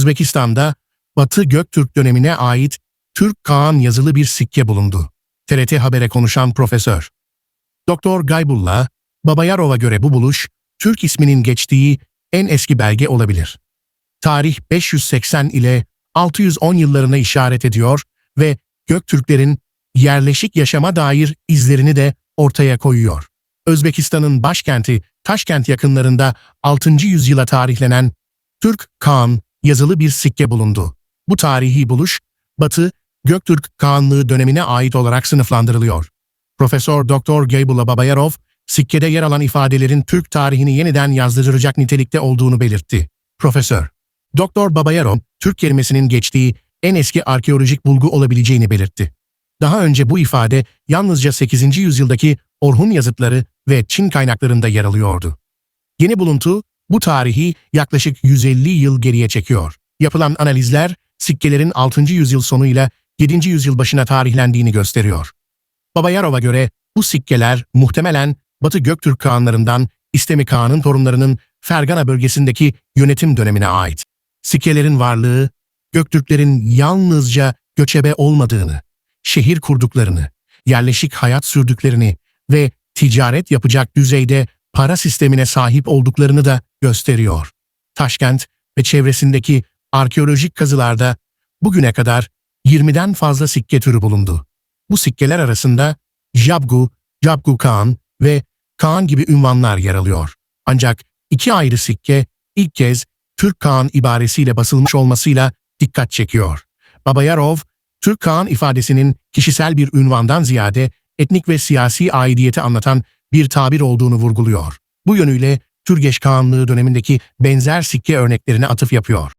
Özbekistan'da Batı Göktürk dönemine ait Türk Kağan yazılı bir sikke bulundu. TRT Haber'e konuşan profesör. Doktor Gaybullah, Babayarov'a göre bu buluş, Türk isminin geçtiği en eski belge olabilir. Tarih 580 ile 610 yıllarına işaret ediyor ve Göktürklerin yerleşik yaşama dair izlerini de ortaya koyuyor. Özbekistan'ın başkenti Taşkent yakınlarında 6. yüzyıla tarihlenen Türk Kağan yazılı bir sikke bulundu. Bu tarihi buluş, Batı Göktürk Kağanlığı dönemine ait olarak sınıflandırılıyor. Profesör Doktor Geybullah Babayarov, sikkede yer alan ifadelerin Türk tarihini yeniden yazdıracak nitelikte olduğunu belirtti. Profesör Doktor Babayarov, Türk kelimesinin geçtiği en eski arkeolojik bulgu olabileceğini belirtti. Daha önce bu ifade yalnızca 8. yüzyıldaki Orhun yazıtları ve Çin kaynaklarında yer alıyordu. Yeni buluntu bu tarihi yaklaşık 150 yıl geriye çekiyor. Yapılan analizler sikkelerin 6. yüzyıl sonuyla 7. yüzyıl başına tarihlendiğini gösteriyor. Babayarov'a göre bu sikkeler muhtemelen Batı Göktürk Kağanlarından İstemi Kağan'ın torunlarının Fergana bölgesindeki yönetim dönemine ait. Sikkelerin varlığı, Göktürklerin yalnızca göçebe olmadığını, şehir kurduklarını, yerleşik hayat sürdüklerini ve ticaret yapacak düzeyde para sistemine sahip olduklarını da gösteriyor. Taşkent ve çevresindeki arkeolojik kazılarda bugüne kadar 20'den fazla sikke türü bulundu. Bu sikkeler arasında Jabgu, Jabgu Kağan ve Kağan gibi ünvanlar yer alıyor. Ancak iki ayrı sikke ilk kez Türk Kağan ibaresiyle basılmış olmasıyla dikkat çekiyor. Babayarov, Türk Kağan ifadesinin kişisel bir ünvandan ziyade etnik ve siyasi aidiyeti anlatan bir tabir olduğunu vurguluyor. Bu yönüyle Türgeş Kağanlığı dönemindeki benzer sikke örneklerine atıf yapıyor.